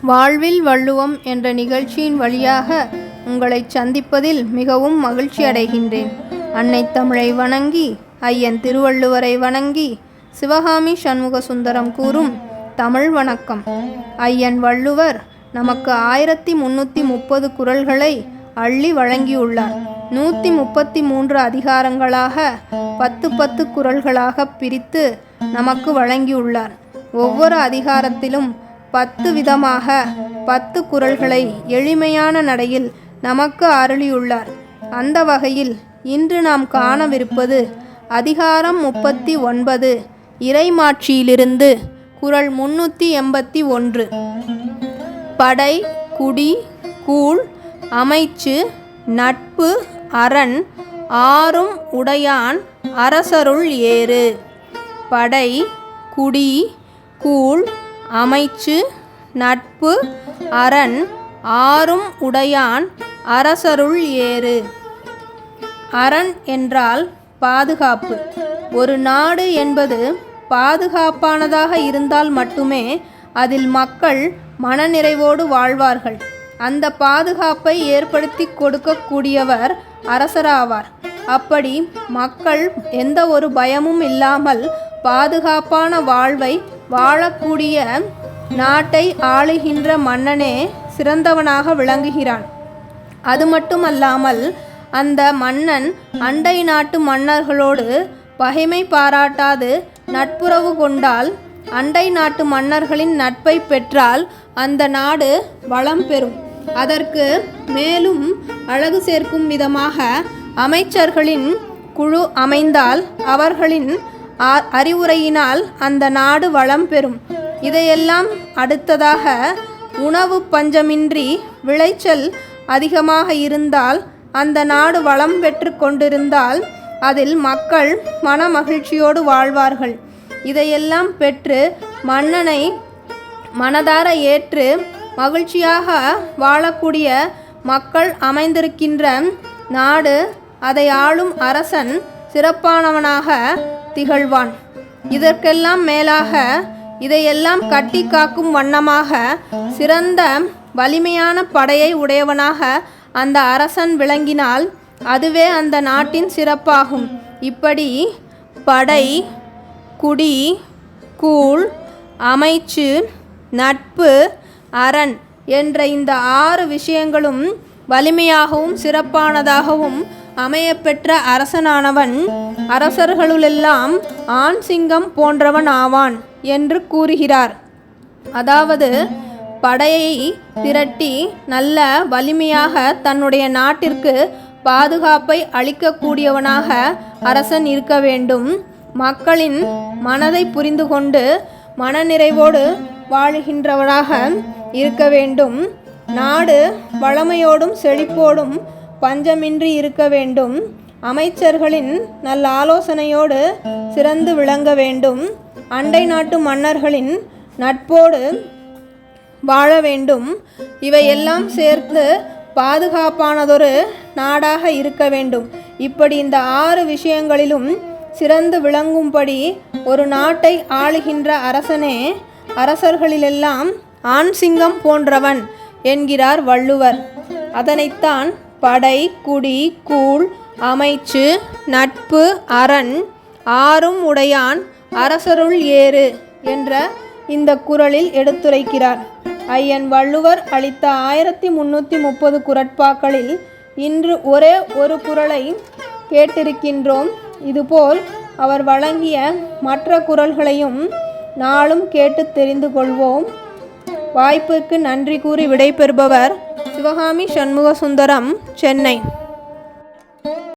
வாழ்வில் வள்ளுவம் என்ற நிகழ்ச்சியின் வழியாக உங்களை சந்திப்பதில் மிகவும் மகிழ்ச்சி அடைகின்றேன். அன்னை தமிழை வணங்கி ஐயன் திருவள்ளுவரை வணங்கி சிவகாமி சண்முக சுந்தரம் கூறும் தமிழ் வணக்கம். ஐயன் வள்ளுவர் நமக்கு ஆயிரத்தி முன்னூற்றி முப்பது குரல்களை அள்ளி வழங்கியுள்ளார். நூற்றி முப்பத்தி மூன்று அதிகாரங்களாக பத்து பத்து குரல்களாக பிரித்து நமக்கு வழங்கியுள்ளார். ஒவ்வொரு அதிகாரத்திலும் பத்து விதமாக பத்து குரல்களை எளிமையான நடையில் நமக்கு அருளியுள்ளார். அந்த வகையில் இன்று நாம் காணவிருப்பது அதிகாரம் முப்பத்தி ஒன்பது இறைமாட்சியிலிருந்து குரல் முன்னூற்றி எண்பத்தி ஒன்று. படை குடி கூழ் அமைச்சு நட்பு அரண் ஆறும் உடையான் அரசருள் ஏறு. படை குடி கூழ் அமைச்சு நட்பு அரண் ஆறும் உடையான் அரசருள் ஏறு. அரண் என்றால் பாதுகாப்பு. ஒரு நாடு என்பது பாதுகாப்பானதாக இருந்தால் மட்டுமே அதில் மக்கள் மனநிறைவோடு வாழ்வார்கள். அந்த பாதுகாப்பை ஏற்படுத்தி கொடுக்கக்கூடியவர் அரசராவார். அப்படி மக்கள் எந்த ஒரு பயமும் இல்லாமல் பாதுகாப்பான வாழ்வை வாழக்கூடிய நாட்டை ஆளுகின்ற மன்னனே சிறந்தவனாக விளங்குகிறான். அது மட்டுமல்லாமல் அந்த மன்னன் அண்டை நாட்டு மன்னர்களோடு பகைமை பாராட்டாது நட்புறவு கொண்டால் அண்டை நாட்டு மன்னர்களின் நட்பை பெற்றால் அந்த நாடு வளம் பெறும். அதற்கு மேலும் அழகு சேர்க்கும் விதமாக அமைச்சர்களின் குழு அமைந்தால் அவர்களின் அறிவுரையினால் அந்த நாடு வளம் பெறும். இதையெல்லாம் அடுத்ததாக உணவு பஞ்சமின்றி விளைச்சல் அதிகமாக இருந்தால் அந்த நாடு வளம் பெற்று கொண்டிருந்தால் அதில் மக்கள் மன மகிழ்ச்சியோடு வாழ்வார்கள். இதையெல்லாம் பெற்று மன்னனை மனதார ஏற்று மகிழ்ச்சியாக வாழக்கூடிய மக்கள் அமைந்திருக்கின்ற நாடு அதை ஆளும் அரசன் சிறப்பானவனாக திகழ்வான். இதற்கெல்லாம் மேலாக இதையெல்லாம் கட்டி காக்கும் வண்ணமாக சிறந்த வலிமையான படையை உடையவனாக அந்த அரசன் விளங்கினால் அதுவே அந்த நாட்டின் சிறப்பாகும். இப்படி படை குடி கூழ் அமைச்சு நட்பு அரண் என்ற இந்த ஆறு விஷயங்களும் வலிமையாகவும் சிறப்பானதாகவும் அமையப்பெற்ற அரசனானவன் அரசர்களுளெல்லாம் ஆண் சிங்கம் போன்றவன் ஆவான் என்று கூறுகிறார். அதாவது படையை திரட்டி நல்ல வலிமையாக தன்னுடைய நாட்டிற்கு பாதுகாப்பை அளிக்கக்கூடியவனாக அரசன் இருக்க வேண்டும். மக்களின் மனதை புரிந்து கொண்டு மனநிறைவோடு வாழுகின்றவனாக இருக்க வேண்டும். நாடு வளமையோடும் செழிப்போடும் பஞ்சமின்றி இருக்க வேண்டும். அமைச்சர்களின் நல்ல ஆலோசனையோடு சிறந்து விளங்க வேண்டும். அண்டை நாட்டு மன்னர்களின் நட்போடு வாழ வேண்டும். இவையெல்லாம் சேர்த்து பாதுகாப்பானதொரு நாடாக இருக்க வேண்டும். இப்படி இந்த ஆறு விஷயங்களிலும் சிறந்து விளங்கும்படி ஒரு நாட்டை ஆளுகின்ற அரசனே அரசர்களிலெல்லாம் ஆண் சிங்கம் போன்றவன் என்கிறார் வள்ளுவர். அதனைத்தான் படை குடி கூழ் அமைச்சு நட்பு அரண் ஆறும் உடையான் அரசருள் ஏறு என்ற இந்த குரலில் எடுத்துரைக்கிறார். ஐயன் வள்ளுவர் அளித்த ஆயிரத்தி முன்னூற்றி முப்பது குரட்பாக்களில் இன்று ஒரே ஒரு குரலை கேட்டிருக்கின்றோம். இதுபோல் அவர் வழங்கிய மற்ற குரல்களையும் நாளும் கேட்டு தெரிந்து கொள்வோம். வாய்ப்புக்கு நன்றி கூறி விடைபெறுபவர் சிவகாமி சண்முக சுந்தரம் சென்னை.